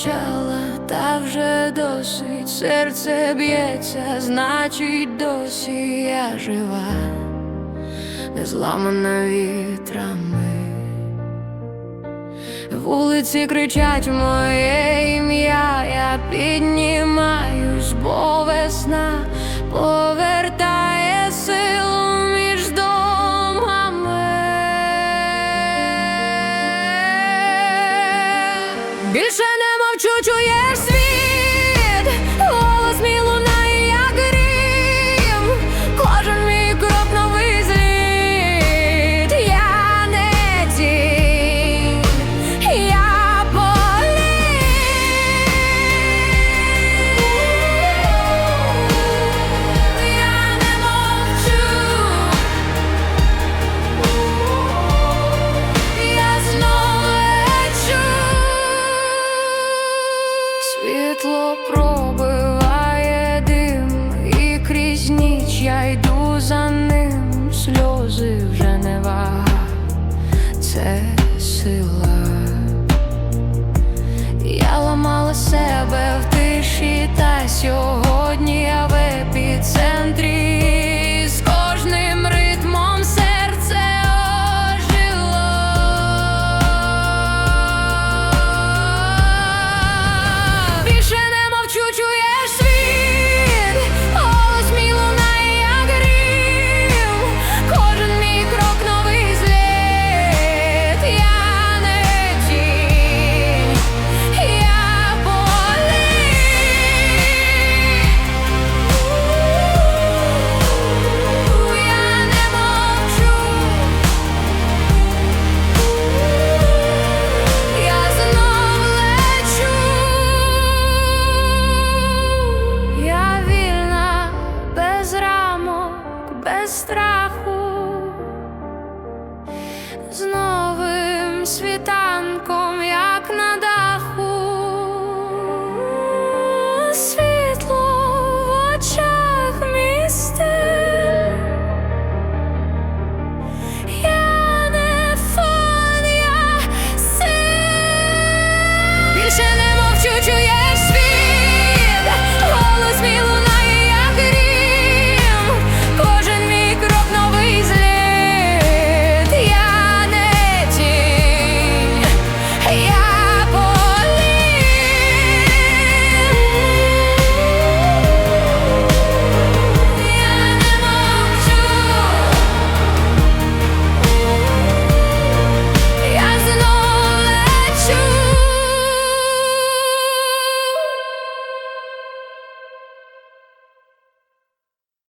почала, та вже досить серце б'ється, значить досі я жива, не зламана вітрами. Вулиці кричать моє ім'я, я піднімаюсь, не світло пробиває дим, і крізь ніч я йду за ним, сльози вже не вага, це сила. Я ламала себе в тиші, та сьогодні я в страху, з новим світанком, як на даху.